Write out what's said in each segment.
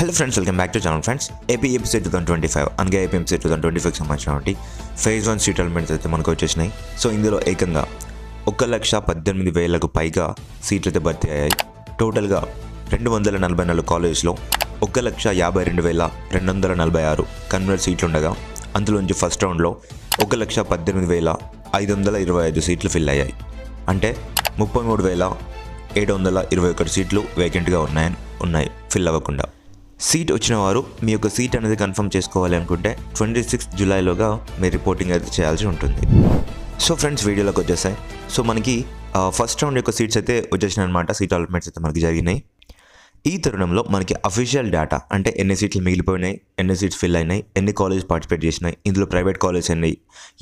Hello friends welcome back to channel friends AP episode two thousand twenty five అనగా AP episode two thousand twenty five సంబంధించినటువంటి phase one seat allotments అయితే మనకు వచ్చేసినాయి. So ఇందులో ఏకంగా ఒక లక్ష పద్దెనిమిది వేలకు పైగా సీట్లు అయితే భర్తీ అయ్యాయి. టోటల్గా రెండు వందల నలభై నాలుగు కాలేజ్లో ఒక లక్ష యాభై రెండు వేల రెండు వందల నలభై ఆరు కన్వర్ట్ సీట్లు ఉండగా అందులోంచి ఫస్ట్ రౌండ్లో ఒక లక్ష పద్దెనిమిది వేల ఐదు వందల ఇరవై ఐదు సీట్లు ఫిల్ అయ్యాయి. అంటే ముప్పై మూడు వేల ఏడు వందల ఇరవై ఒకటి సీట్లు వేకెంట్గా ఉన్నాయని ఉన్నాయి ఫిల్ అవ్వకుండా. సీట్ వచ్చిన వారు మీ యొక్క సీట్ అనేది కన్ఫర్మ్ చేసుకోవాలి అనుకుంటే ట్వంటీ సిక్స్త్ జూలైలోగా మీరు రిపోర్టింగ్ అయితే చేయాల్సి ఉంటుంది. సో ఫ్రెండ్స్ వీడియోలోకి వచ్చేసాయి. సో మనకి ఫస్ట్ రౌండ్ యొక్క సీట్స్ అయితే వచ్చేసినాయి అనమాట సీట్ అలాట్మెంట్స్ అయితే మనకి జరిగినాయి. ఈ తరుణంలో మనకి అఫీషియల్ డేటా అంటే ఎన్ని సీట్లు మిగిలిపోయినాయి ఎన్ని సీట్స్ ఫిల్ అయినాయి ఎన్ని కాలేజ్ పార్టిసిపేట్ చేసినాయి ఇందులో ప్రైవేట్ కాలేజ్ ఎన్ని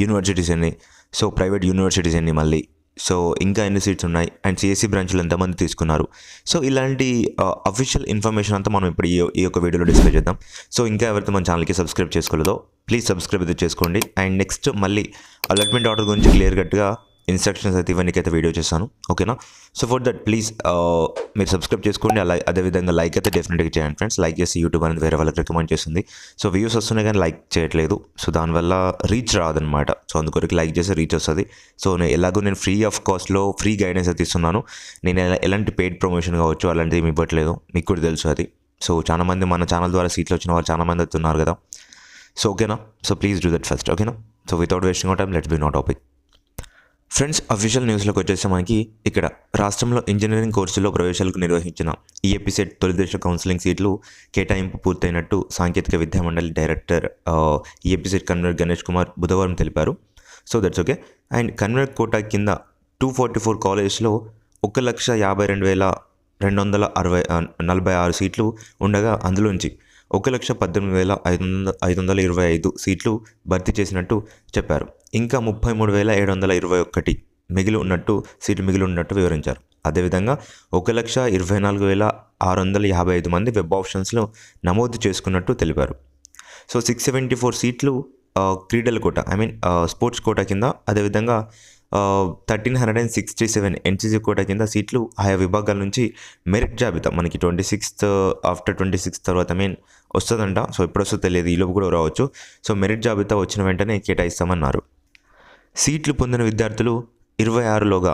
యూనివర్సిటీస్ ఎన్ని సో ప్రైవేట్ యూనివర్సిటీస్ ఎన్ని మళ్ళీ సో ఇంకా ఎన్ని సీట్స్ ఉన్నాయి? అండ్ సిఎస్సి బ్రాంచ్లు ఎంతమంది తీసుకున్నారు? సో ఇలాంటి అఫీషియల్ ఇన్ఫర్మేషన్ అంతా మనం ఇప్పుడు ఈ యొక్క వీడియోలో డిస్ప్లే చేద్దాం. సో ఇంకా ఎవరైతే మన ఛానల్కి సబ్స్క్రైబ్ చేసుకోలేదో ప్లీజ్ సబ్స్క్రైబ్ అయితే చేసుకోండి. అండ్ నెక్స్ట్ మళ్ళీ అలాట్మెంట్ ఆర్డర్ గురించి క్లియర్ కట్గా ఇన్స్ట్రక్షన్స్ అయితే ఇవన్నీ అయితే వీడియో చేస్తాను. ఓకేనా? సో ఫర్ దట్ ప్లీజ్ మీరు సబ్స్క్రైబ్ చేసుకోండి. అలా అదేవిధంగా లైక్ అయితే డెఫినెట్గా చేయండి ఫ్రెండ్స్ లైక్ చేసి యూట్యూబ్ అనేది వేరే వాళ్ళకి రికమెండ్ చేస్తుంది. సో వ్యూస్ వస్తున్నాయి కానీ లైక్ చేయట్లేదు. సో దానివల్ల రీచ్ రాదనమాట సో అందుకొరకు లైక్ చేస్తే రీచ్ వస్తుంది. సో నేను ఎలాగో నేను ఫ్రీ ఆఫ్ కాస్ట్లో ఫ్రీ గైడెన్స్ అయితే ఇస్తున్నాను. నేను ఎలా- ఎలాంటి పెయిడ్ ప్రమోషన్ కావచ్చు అలాంటిది ఏమి ఇవ్వట్లేదు. మీకు కూడా తెలుసు అది. సో చాలా మంది మన ఛానల్ ద్వారా సీట్లు వచ్చిన వాళ్ళు చాలామంది అవుతున్నారు అయితే ఉన్నారు కదా. సో ఓకేనా? So please do that first ఓకేనా? So without wasting time let's be no topic friends official న్యూస్లోకి వచ్చేసి మనకి ఇక్కడ రాష్ట్రంలో ఇంజనీరింగ్ కోర్సులో ప్రవేశాలకు నిర్వహించిన ఈ ఎపిసెట్ తొలి కౌన్సిలింగ్ సీట్లు కేటాయింపు పూర్తయినట్టు సాంకేతిక విద్యా మండలి డైరెక్టర్ ఆ, ఈ కన్వీనర్ గణేష్ కుమార్ బుధవారం తెలిపారు. So that's okay and convener quota కింద టూ ఫార్టీ ఫోర్ కాలేజ్లో ఒక లక్ష యాభై రెండు వేల రెండు వందల అరవై నలభై ఆరు సీట్లు ఉండగా అందులోంచి ఒక లక్ష పద్దెనిమిది వేల ఐదు వందల ఐదు వందల ఇరవై ఐదు సీట్లు భర్తీ చేసినట్టు చెప్పారు. ఇంకా ముప్పై మూడు వేల ఏడు వందల ఇరవై ఒకటి మిగిలి ఉన్నట్టు సీట్లు మిగిలి ఉన్నట్టు వివరించారు. అదేవిధంగా ఒక లక్ష ఇరవై నాలుగు వేల ఆరు వందల యాభై ఐదు మంది వెబ్ ఆప్షన్స్లో నమోదు చేసుకున్నట్టు తెలిపారు. సో సిక్స్ సెవెంటీ ఫోర్ సీట్లు క్రీడల quota I mean sports quota కింద అదేవిధంగా thirteen hundred and sixty seven NCC quota కింద సీట్లు ఆయా విభాగాల నుంచి మెరిట్ జాబితా మనకి twenty sixth after twenty sixth తర్వాత మీన్ వస్తుందంట. సో ఎప్పుడు వస్తుందో తెలియదు ఈలోపు కూడా రావచ్చు. సో మెరిట్ జాబితా వచ్చిన వెంటనే కేటాయిస్తామన్నారు. సీట్లు పొందిన విద్యార్థులు ఇరవై ఆరులోగా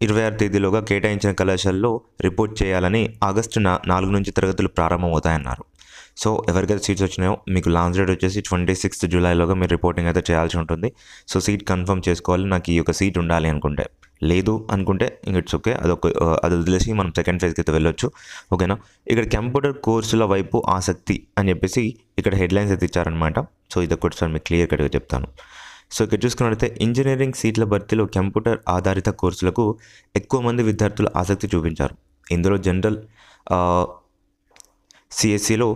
ఇరవై ఆరు తేదీలోగా కేటాయించిన కళాశాలలో రిపోర్ట్ చేయాలని ఆగస్టు నా నాలుగు నుంచి తరగతులు ప్రారంభమవుతాయన్నారు. సో ఎవరికైతే సీట్స్ వచ్చినాయో మీకు లాస్ట్ డేట్ వచ్చేసి ట్వంటీ సిక్స్త్ జూలైలోగా మీరు రిపోర్టింగ్ అయితే చేయాల్సి ఉంటుంది. సో సీట్ కన్ఫర్మ్ చేసుకోవాలి నాకు ఈ యొక్క సీట్ ఉండాలి అనుకుంటే. లేదు అనుకుంటే ఇంక ఇట్స్ ఓకే అదొక అది వదిలేసి మనం సెకండ్ ఫేజ్కి అయితే వెళ్ళొచ్చు. ఓకేనా? ఇక్కడ కంప్యూటర్ కోర్సుల వైపు ఆసక్తి అని చెప్పేసి ఇక్కడ హెడ్లైన్స్ అయితే ఇచ్చారనమాట సో ఇది ఒకటిసారి మీకు క్లియర్ కట్గా చెప్తాను. సో ఇక్కడ చూసుకున్నట్లయితే ఇంజనీరింగ్ సీట్ల భర్తీలో కంప్యూటర్ ఆధారిత కోర్సులకు ఎక్కువ మంది విద్యార్థులు ఆసక్తి చూపించారు. ఇందులో జనరల్ సిఎస్సిలో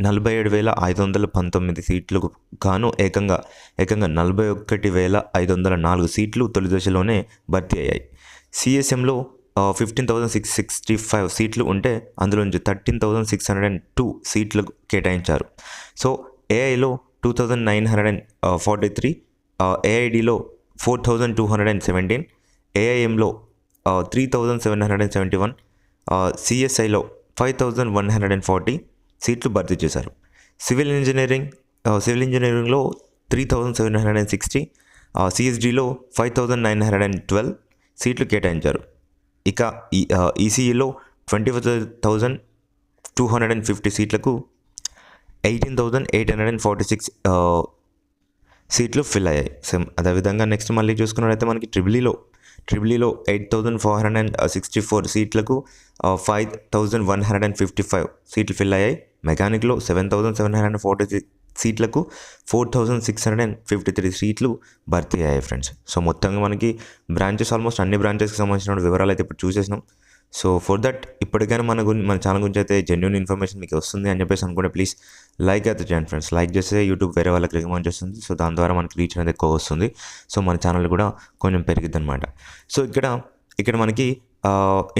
నలభై ఏడు వేల ఐదు వందల పంతొమ్మిది సీట్లకు గాను ఏకంగా ఏకంగా నలభై ఒకటి వేల ఐదు వందల నాలుగు సీట్లు తొలి దశలోనే భర్తీ అయ్యాయి. సిఎస్ఎంలో fifteen thousand six sixty five సీట్లు ఉంటే అందులో నుంచి thirteen thousand six hundred and two సీట్లు కేటాయించారు. So ఏఐలో two thousand nine hundred and forty three ఏఐడిలో four thousand two hundred and seventeen ఏఐఎంలో three thousand seven hundred and seventy one సిఎస్ఐలో five thousand one hundred and forty సీట్లు భర్తీ చేశారు. Civil engineering civil ఇంజనీరింగ్లో three thousand seven hundred and sixty సిఎస్డిలో five thousand nine hundred and twelve సీట్లు కేటాయించారు. ఇక ఈసీఈలో twenty five thousand two hundred and fifty సీట్లకు eighteen thousand eight hundred and forty six సీట్లు fill అయ్యాయి. సేమ్ అదేవిధంగా next మళ్ళీ చూసుకున్నట్లయితే మనకి ట్రిబులీలో ట్రిబులీలో eight thousand four hundred and sixty four సీట్లకు five thousand one hundred and fifty five సీట్లు ఫిల్ అయ్యాయి. మెకానిక్లో seven thousand seven hundred and forty సీట్లకు four thousand six hundred and fifty three సీట్లు భర్తీ అయ్యాయి ఫ్రెండ్స్. సో మొత్తంగా మనకి బ్రాంచెస్ ఆల్మోస్ట్ అన్ని బ్రాంచెస్కి సంబంధించిన వివరాలు అయితే ఇప్పుడు చూసేసినాం. సో ఫర్ దట్ ఇప్పటికైనా మన గురించి మన ఛానల్ గురించి అయితే జెన్యున్ ఇన్ఫర్మేషన్ మీకు వస్తుంది అని చెప్పేసి అనుకుంటే ప్లీజ్ లైక్ అయితే చేయండి ఫ్రెండ్స్ లైక్ చేస్తే యూట్యూబ్ వేరే వాళ్ళకి రికమెండ్ చేస్తుంది. సో దాని ద్వారా మనకి రీచ్ అనేది ఎక్కువ వస్తుంది. సో మన ఛానల్ కూడా కొంచెం పెరిగిద్ది అనమాట సో ఇక్కడ ఇక్కడ మనకి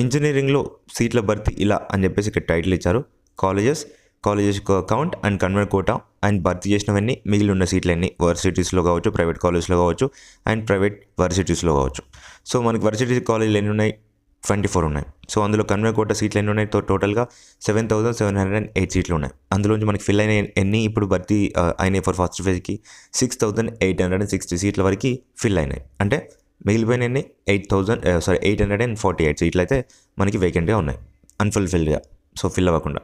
ఇంజనీరింగ్లో సీట్ల భర్తీ ఇలా అని చెప్పేసి ఇక్కడ టైటిల్ ఇచ్చారు. Colleges colleges count and convert quota and భర్తీ చేసినవన్నీ మిగిలి ఉన్న సీట్లన్నీ వర్సిటీస్లో కావచ్చు ప్రైవేట్ కాలేజ్లో కావచ్చు అండ్ ప్రైవేట్ వర్సిటీస్లో కావచ్చు. సో మనకి వర్సిటీ కాలేజీలు ఎన్ని ఉన్నాయి? ట్వంటీ ఫోర్ ఉన్నాయి. సో అందులో కన్వే కోట సీట్లు ఎన్ని ఉన్నాయి? టోటల్గా seven thousand seven hundred and eight సీట్లు ఉన్నాయి. అందులోంచి మనకి ఫిల్ అయిన ఎన్ని ఇప్పుడు భర్తీ అయినాయి for first ఫేజ్కి? Six thousand eight hundred and sixty సీట్ల వరకు ఫిల్ అయినాయి. అంటే మిగిలిపోయిన ఎన్ని? Eight thousand sorry eight hundred and forty eight సీట్లు అయితే మనకి వేకెంట్గా ఉన్నాయి. అన్ఫుల్ఫిల్డ్గా. సో ఫిల్ అవ్వకుండా.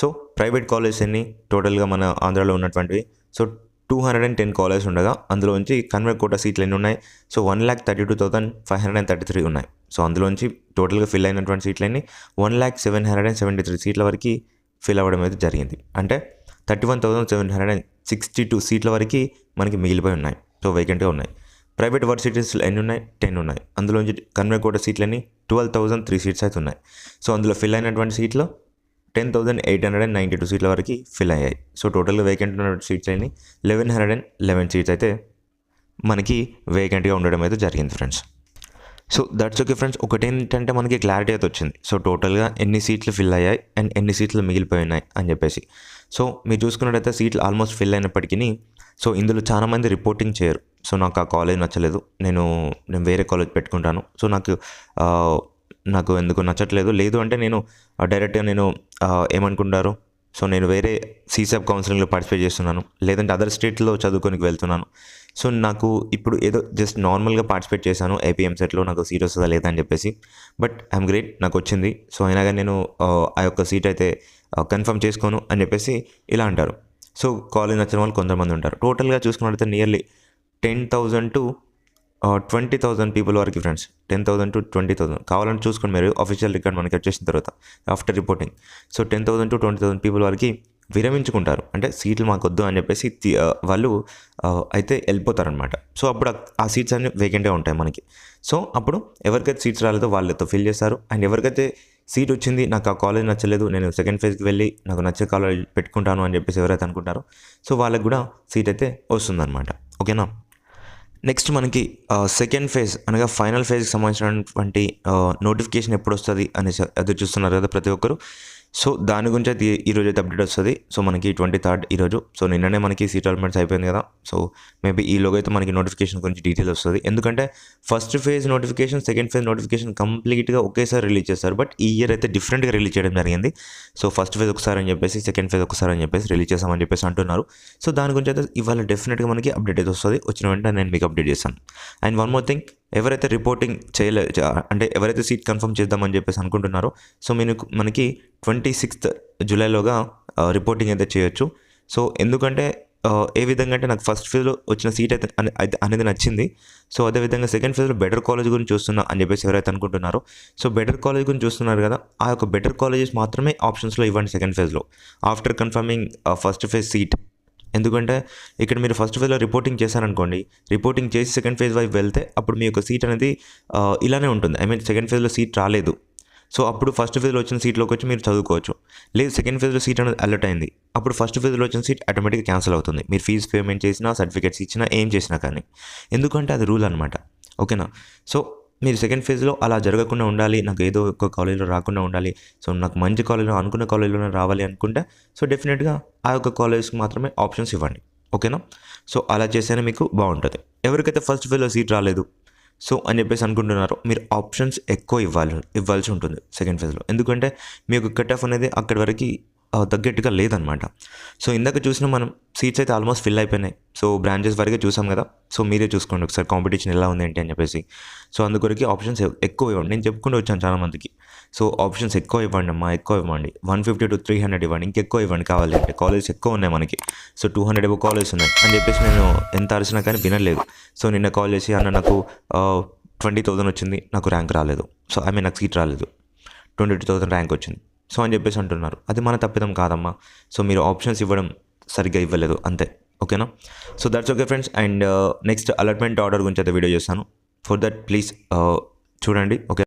సో ప్రైవేట్ కాలేజ్ ఎన్ని? టోటల్గా మన ఆంధ్రాలో ఉన్నటువంటివి. So two hundred and ten college ఉండగా అందులోంచి కన్వర్ట్ కోటా సీట్లు ఎన్ని ఉన్నాయి? So one lakh thirty two thousand five hundred and thirty three ఉన్నాయి. సో అందులోంచి టోటల్గా ఫిల్ అయినటువంటి సీట్లన్నీ one lakh seven hundred and seventy three సీట్ల వరకు ఫిల్ అవ్వడం అయితే జరిగింది. అంటే thirty one thousand seven hundred and sixty two సీట్ల వరకు మనకి మిగిలిపోయి ఉన్నాయి. సో వేకెంట్గా ఉన్నాయి. ప్రైవేట్ వర్సిటీస్ ఎన్ని ఉన్నాయి? టెన్ ఉన్నాయి. అందులోంచి కన్వే కోట సీట్లన్నీ ట్వెల్వ్ థౌసండ్ త్రీ సీట్స్ అయితే ఉన్నాయి. సో అందులో ఫిల్ అయినటువంటి సీట్లు ten thousand eight hundred and ninety two సీట్ల వరకు ఫిల్ అయ్యాయి. సో టోటల్గా వేకెంట్ ఉన్న సీట్స్ అయినాయి eleven hundred and eleven seats అయితే మనకి వేకెంట్గా ఉండడం అయితే జరిగింది friends so that's okay friends ఒకటి ఏంటంటే మనకి క్లారిటీ అయితే వచ్చింది. సో టోటల్గా ఎన్ని సీట్లు ఫిల్ అయ్యాయి అండ్ ఎన్ని సీట్లు మిగిలిపోయినాయి అని చెప్పేసి. సో మీరు చూసుకున్నట్టయితే సీట్లు ఆల్మోస్ట్ ఫిల్ అయినప్పటికీ సో ఇందులో చాలామంది రిపోర్టింగ్ చేయరు. సో నాకు ఆ కాలేజ్ నచ్చలేదు. నేను నేను వేరే కాలేజ్ పెట్టుకుంటాను. సో నాకు నాకు ఎందుకు నచ్చట్లేదు. లేదు అంటే నేను డైరెక్ట్గా నేను ఏమనుకుంటారు సో నేను వేరే సీసెప్ కౌన్సిలింగ్లో పార్టిసిపేట్ చేస్తున్నాను. లేదంటే అదర్ స్టేట్లో చదువుకోనికి వెళ్తున్నాను. సో నాకు ఇప్పుడు ఏదో జస్ట్ నార్మల్గా పార్టిసిపేట్ చేశాను. ఏపీఎం సెట్లో నాకు సీట్ వస్తుందా లేదా అని చెప్పేసి. బట్ ఐఎమ్ గ్రేట్ నాకు వచ్చింది. సో అయినా కానీ నేను ఆ యొక్క సీట్ అయితే కన్ఫర్మ్ చేసుకోను అని చెప్పేసి ఇలా అంటారు. సో కాలేజ్ నచ్చిన వాళ్ళు కొంతమంది ఉంటారు. టోటల్గా చూసుకున్నట్లయితే nearly ten thousand to twenty thousand people వరకు friends ten thousand to twenty thousand కావాలని చూసుకొని మీరు అఫీషియల్ రికార్డ్ మనకి వచ్చేసిన తర్వాత after reporting so ten thousand to twenty thousand people వరకు విరమించుకుంటారు. అంటే సీట్లు మాకు వద్దు అని చెప్పేసి వాళ్ళు అయితే వెళ్ళిపోతారనమాట సో అప్పుడు ఆ- సీట్స్ అన్ని వేకెంటే ఉంటాయి మనకి. సో అప్పుడు ఎవరికైతే సీట్స్ రాలేదో వాళ్ళతో ఫిల్ చేస్తారు. అండ్ ఎవరికైతే సీట్ వచ్చింది నాకు ఆ కాలేజ్ నచ్చలేదు నేను సెకండ్ ఫేజ్కి వెళ్ళి నాకు నచ్చే కాలేజ్ పెట్టుకుంటాను అని చెప్పేసి ఎవరైతే అనుకుంటారో సో వాళ్ళకి కూడా సీట్ అయితే వస్తుందన్నమాట. ఓకేనా నెక్స్ట్ మనకి సెకండ్ ఫేజ్ అనగా ఫైనల్ ఫేజ్కి సంబంధించినటువంటి నోటిఫికేషన్ ఎప్పుడు వస్తుంది అనేసి ఎదురు చూస్తున్నారు కదా ప్రతి ఒక్కరు. సో దాని గురించి అయితే ఈ- ఈరోజు అయితే అప్డేట్ వస్తుంది. సో మనకి ట్వంటీ థర్డ్ ఈరోజు సో నిన్ననే మనకి సీట్ అలమెంట్స్ అయిపోయింది కదా. సో మేబీ ఈలోగా అయితే మనకి నోటిఫికేషన్ గురించి డీటెయిల్ వస్తుంది. ఎందుకంటే first phase notification second phase notification కంప్లీట్గా ఒకేసారి రిలీజ్ చేస్తారు. బట్ ఈ ఇయర్ అయితే డిఫరెంట్గా రిలీజ్ చేయడం జరిగింది. సో ఫస్ట్ ఫేజ్ ఒకసారి అని చెప్పేసి సెకండ్ ఫేజ్ ఒకసారి అని చెప్పేసి రిలీజ్ చేస్తామని చెప్పేసి అంటున్నారు. సో దాని గురించి అయితే ఇవాళ డెఫినెట్గా మనకి అప్డేట్ అయితే వస్తుంది. వచ్చిన వెంటనే నేను మీకు అప్డేట్ చేస్తాను. అండ్ వన్ మోర్ థింగ్ ఎవరైతే రిపోర్టింగ్ చేయలే అంటే ఎవరైతే సీట్ కన్ఫర్మ్ చేద్దామని చెప్పేసి అనుకుంటున్నారో సో మీరు మనకి ట్వంటీ సిక్స్త్ జూలైలోగా రిపోర్టింగ్ అయితే చేయొచ్చు. సో ఎందుకంటే ఏ విధంగా అంటే నాకు ఫస్ట్ ఫేజ్లో వచ్చిన సీట్ అయితే అయితే అనేది నచ్చింది. సో అదేవిధంగా సెకండ్ ఫేజ్లో బెటర్ కాలేజ్ గురించి చూస్తున్నా అని చెప్పేసి ఎవరైతే అనుకుంటున్నారో సో బెటర్ కాలేజ్ గురించి చూస్తున్నారు కదా ఆ యొక్క బెటర్ కాలేజెస్ మాత్రమే ఆప్షన్స్లో ఇవ్వండి సెకండ్ ఫేజ్లో after confirming first phase seat ఎందుకంటే ఇక్కడ మీరు ఫస్ట్ ఫేజ్లో రిపోర్టింగ్ చేశారనుకోండి రిపోర్టింగ్ చేసి సెకండ్ ఫేజ్ వైపు వెళ్తే అప్పుడు మీ యొక్క సీట్ అనేది ఇలానే ఉంటుంది. ఐ మీన్ సెకండ్ ఫేజ్లో సీట్ రాలేదు. సో అప్పుడు ఫస్ట్ ఫేజ్లో వచ్చిన సీట్లోకి వచ్చి మీరు చదువుకోవచ్చు. లేదు సెకండ్ ఫేజ్లో సీట్ అనేది అలర్ట్ అయింది. అప్పుడు ఫస్ట్ ఫేజ్లో వచ్చిన సీట్ ఆటోమేటిక్గా క్యాన్సిల్ అవుతుంది. మీరు ఫీజు పేమెంట్ చేసినా సర్టిఫికేట్స్ ఇచ్చినా ఏం చేసినా కానీ. ఎందుకంటే అది రూల్ అనమాట ఓకేనా సో మీరు సెకండ్ ఫేజ్లో అలా జరగకుండా ఉండాలి నాకు ఏదో ఒక కాలేజీలో రాకుండా ఉండాలి సో నాకు మంచి కాలేజీలో అనుకున్న కాలేజీలోనే రావాలి అనుకుంటే సో డెఫినెట్గా ఆ యొక్క కాలేజ్కి మాత్రమే ఆప్షన్స్ ఇవ్వండి. ఓకేనా సో అలా చేస్తేనే మీకు బాగుంటుంది. ఎవరికైతే ఫస్ట్ ఫేజ్లో సీట్ రాలేదు సో అని చెప్పేసి అనుకుంటున్నారో మీరు ఆప్షన్స్ ఎక్కువ ఇవ్వాలి ఇవ్వాల్సి ఉంటుంది సెకండ్ ఫేజ్లో ఎందుకంటే మీకు కట్ ఆఫ్ అనేది అక్కడి వరకు తగ్గట్టుగా లేదనమాట. సో ఇందాక చూసిన మనం సీట్స్ అయితే ఆల్మోస్ట్ ఫిల్ అయిపోయినాయి. సో బ్రాంచెస్ వరకే చూసాం కదా. సో మీరే చూసుకోండి ఒకసారి కాంపిటీషన్ ఎలా ఉంది ఏంటి అని చెప్పేసి. సో అందుకొరకు ఆప్షన్స్ ఎక్కువ ఇవ్వండి. నేను చెప్పుకుంటూ వచ్చాను చాలా మందికి. సో ఆప్షన్స్ ఎక్కువ ఇవ్వండి అమ్మా ఎక్కువ ఇవ్వండి. One fifty to three hundred ఇవ్వండి. ఇంకెక్కువ ఇవ్వండి కావాలి అంటే. కాలేజ్ ఎక్కువ ఉన్నాయి మనకి. సో టూ హండ్రెడ్ ఏవో కాలేజ్ ఉన్నాయి. అని చెప్పేసి నేను ఎంత అరిచినా కానీ వినలేదు సో నిన్న కాల్ చేసి అన్న నాకు ట్వంటీ థౌసండ్ వచ్చింది. నాకు ర్యాంక్ రాలేదు. సో ఐ మీన్ నాకు సీట్ రాలేదు. ట్వంటీ టూ థౌసండ్ ర్యాంక్ వచ్చింది. సో అని చెప్పేసి అంటున్నారు. అది మన తప్పిదం కాదమ్మా. సో మీరు ఆప్షన్స్ ఇవ్వడం సరిగ్గా ఇవ్వలేదు. అంతే. ఓకేనా? So that's okay friends and next allotment order గురించి అయితే వీడియో చేస్తాను. ఫర్ దట్ ప్లీజ్ చూడండి. ఓకే